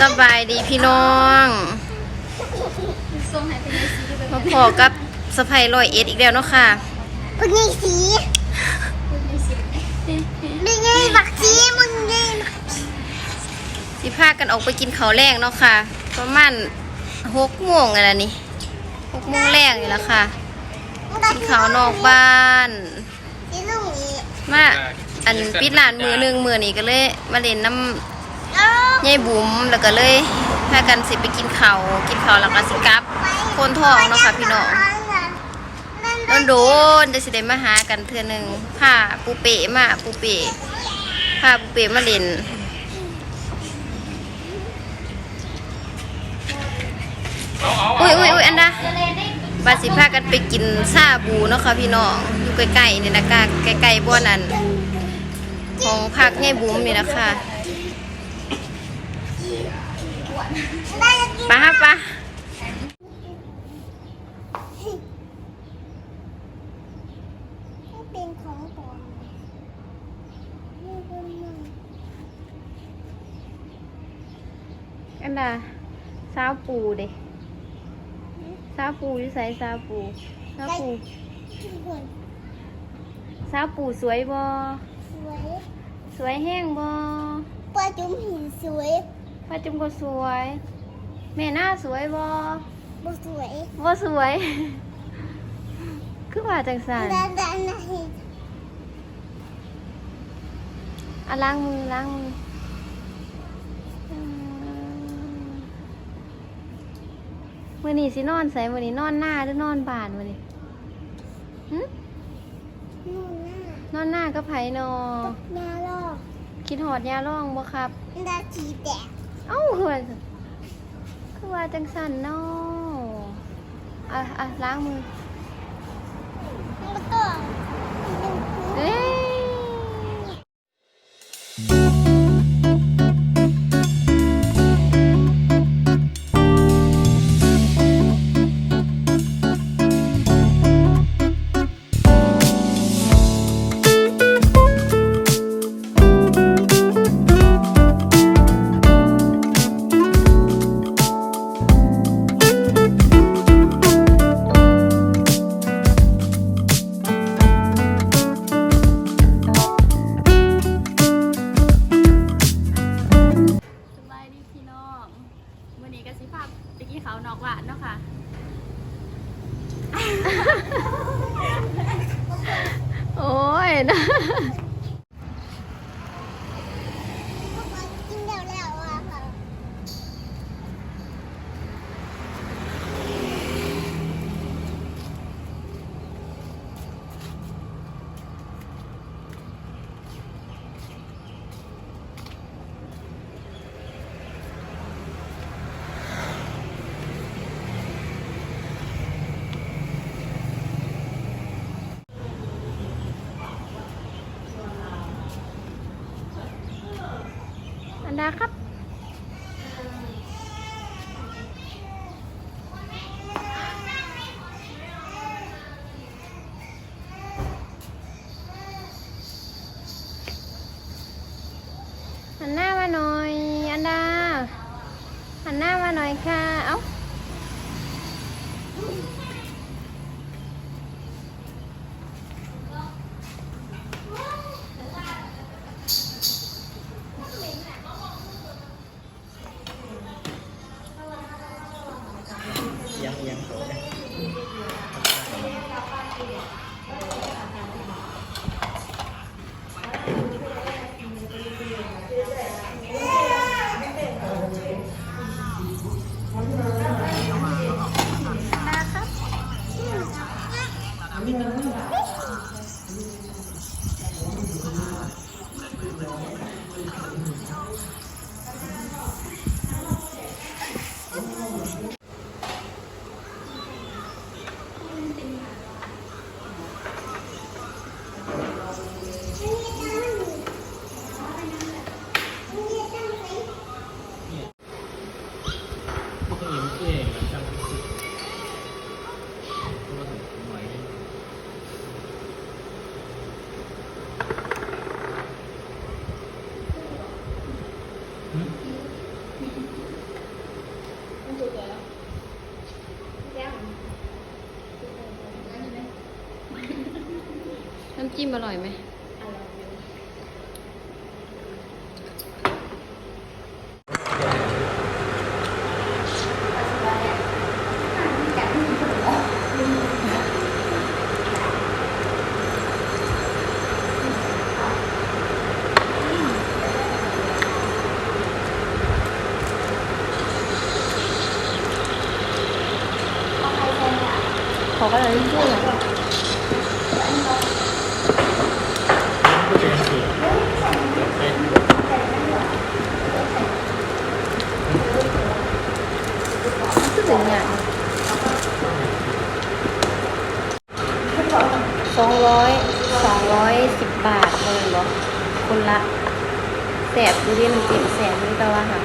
สบายดีพี่น้องมาพอกับสะพายลอยเอ็ดอีกแล้วเนาะค่ะมึงไงสีเป็นไงสีมึงไงบักสีมึงไงสิพากันออกไปกินข้าวแรงเนาะค่ะ ประมาณหกโมงอะไรนี่หกโมงแรงนี่แหละค่ะกินข้าวนอกบ้าน มาอันปิดร้านมือหนึ่งมือนี่ก็เลย มาเล่นน้เอ้าำยายบุ๋มแล้วก็เลยพากันสิไปกินข้าวกินข้าวแล้วก็สิกลับคนท้องเนาะค่ะพี่น้องโดนโดนๆจะสิได้มาหากันเทื่อหนึ่งพาปูเป๋มาปูเป๋พาปูเป๋มาเล่นอุ้ยอุ้ยอุ้ยอันดา บาสิพากันไปกินซาบูเนาะค่ะพี่น้องอยู่ใกล้ๆนี่นะกะใกล้ๆบ้านนั้นของพักแง่บุ๋มนี่นะคะได้จะกินไปฮะปะเป็นของปลอมนี่เป็นมึงอันดาซาปูเด้ ซาปูอยู่ใส่ซาปูซาปูทุกคนซาปูสวยบ่สวยสวยแห้งบ่ปลาจุ่มหินสวยป้าจุ๋มก็สวย แม่หน้าสวยบ่บ่สวยบ่สวย คือว่าจังสันด้านด้านไหนอะล้างมือล้างมืออื มื้อนี้สินอนใส่มื้อนี้นอนหน้าหรือนอนบ้านมื้อนี้หึนู่นน่ะนอนหน้าก็ไผนอแม่ลอกคิดหอดยาล่องบ่ครับ ดาชีแตกเอ้าคือว่าคือว่าจังสันเนาะอะอะล้างมือแล้วก็ นดาครับ หันหน้ามาหน่อย อันดา หันหน้ามาหน่อยค่ะ เอ้า ยังยังโตนะ น้ำจิ้มอร่อยไหมขออะไรช่วยหน่อย ก็เป็นสีเป็น คือถึงเนี่ยสอง ร้อยสองร้อยสิบบาทเลยเหรอคนละแสบดูดิน้ำจิ้มแสบนี่แต่ว่าค่ะ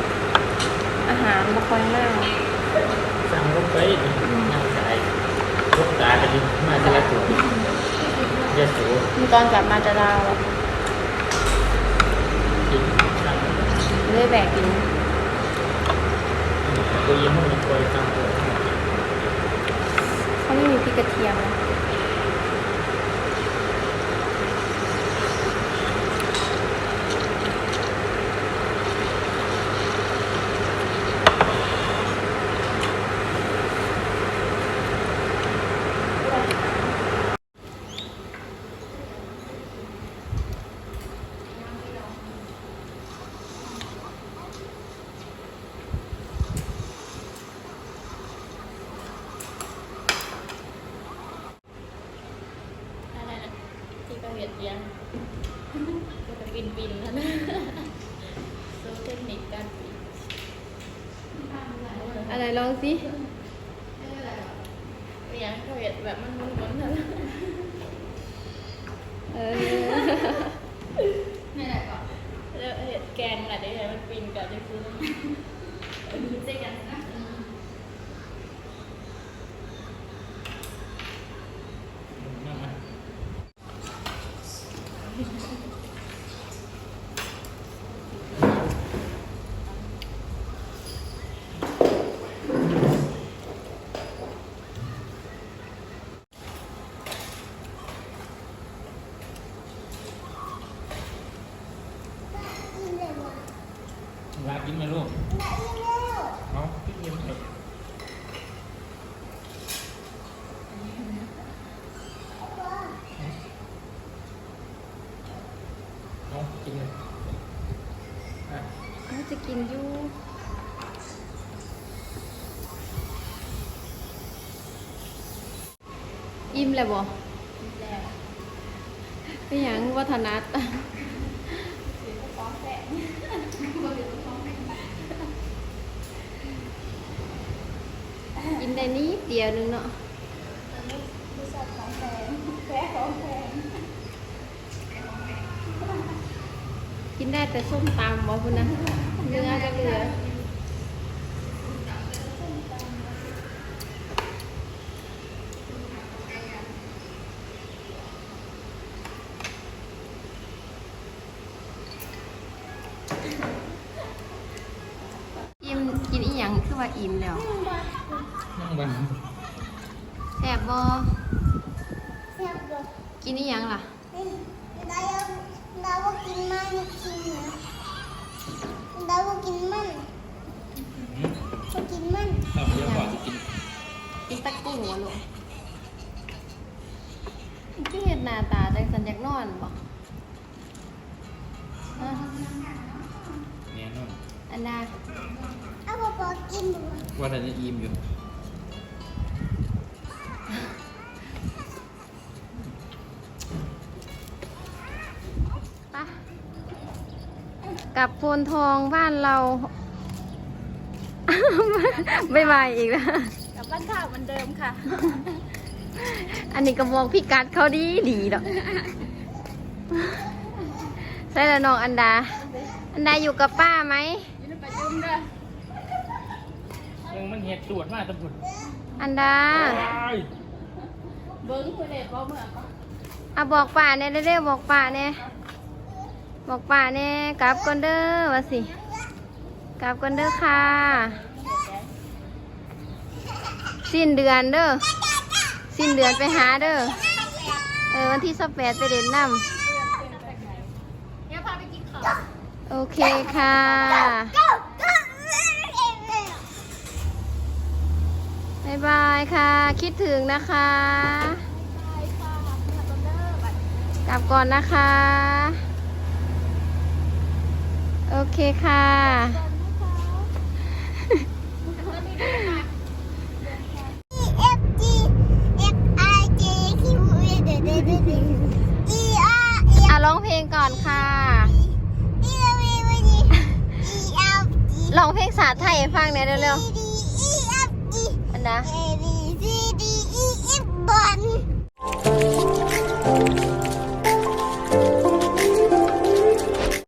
อาหารมาค่อยมากสั่งลงไปนั่งใส่ลูกตาจะดึงมาจะละตัวเยอะสูมีตอนกลับมาจะดาวอะกินสั่งเลยแบกกินตัวยิ้มมันตัวตั้งตัวเขาไม่มีพริกกระเทียมนะ อะไรนะที่ก็ เวียดเยียงก็จะบินบินแล้วนะโซเทคนิคการบินอะไรลองสิเวียงก็เวียดแบบมันมันมันนะเออนี่แหละก็แล้วเห็ดแกงอะไรได้ไหมมันบินกับจะคือเออเจ๊กันนะ นั่งมา กินเลยว่ะ ลากินไหมลูก ได้แล้ว เอาพี่ยิ้มเลยเอากินเลยอะ เขาจะกิ นอยู่อิ่มเลยบ่แล้วไม่หยังวัฒนัดถือก็ฟ้องแฝงก็ถือก็ฟ้องแฝงกินได้นิดเดียวนึงเนาะผู้ชายของแฝงแฝงของแฝงกินได้แต่ส้มตำบ่พุ่นนะเนื้อก็เหลืออิ่มกินอีหยังคือว่าอิ่มแล้วนั่งบังแซ่บบ่แซ่บเลยกินอีหยังล่ะได้แล้วได้ว่ากินมันกินนะ ได้ว่ากินมันว่ากินมันเราเดี๋ยวก่อนจะกินกินตะกุ้งวะลูกคือเห็นหน้าตาจังสันอยากนอนบ่ฮะเนี่ยนู่นอันดาเอาบอกบอกกินดูว่าแต่จะอิ่มอยู่ กลับโพนทองบ้านเราไม่มาอีกแล้ว กลับบ้านข่าวเหมือนเดิมค่ะ อันนี้ก็บอกพี่กัดเขาดีดีดอกใช่แล้วน้องอันดา อันดาอยู่กับป้าไหม อยืนไปจุ่มเด้อเรื่องมันเห็ดตรวจมาตำรวจอันดาว้ายเบิ้งเพื่อนเด็ดบ่เมื่อก็อะบอกป่าเนี่ยเร็วๆบอกป่าเนี่ย บอกป่าเนี่ยกลับก่อนเด้อว่าสิกลับก่อนเด้อค่ะ สิ้นเดือนเด้อสิ้นเดือนไปหาเด้อเออวันที่สแปดไปเด่นน้เนี่ยพาไปกินข้าวำโอเคค่ะก็ก็บ๊ายบายค่ะ คิดถึงนะคะใช่ค่ะเนี่ยตอนเด้อบัดกลับก่อนนะคะ โอเคค่ะเอฟจีเอฟไอเจคิวเอเดเดเดเดอีอาร์เออะร้องเพลงก่อนค่ะอีเอวีวีดีอีเอฟจีร้องเพลงสาไทยให้ฟังหน่อยเร็วดีอีเอฟจีๆอันนะเอบีซีดีอีเอฟบอล